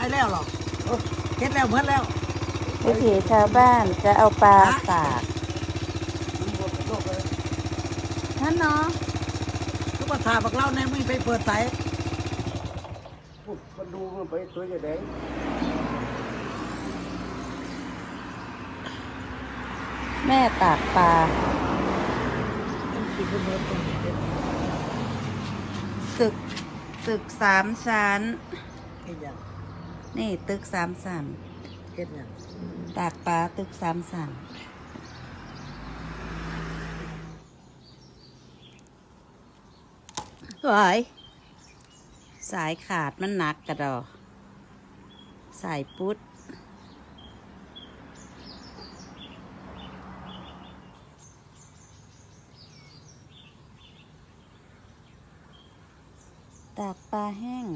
ายแล้วหรอกโอ้เฮ็ดแล้วเพิ่นแล้ววิถีชาวบ้านจะเอาปลาตากมันบ่เป็นโรคเลยท่านเนาะทุกภาษาบักเล่าแน่ไม่ไปเปิดสายพูดคนดูมันไปตัวจะแดงแม่ตากปลามันกินเป็นเบิดตรงนี้เฮ็ดตึกตึกสามชั้นเฮ็ดหยัง นี่ตึกสามชั้นเฮ็ดหยังตากปลาตึกสามชั้นสวยสายขาดมันหนักกระดอสายปุ๊ดตากปลาแห้ง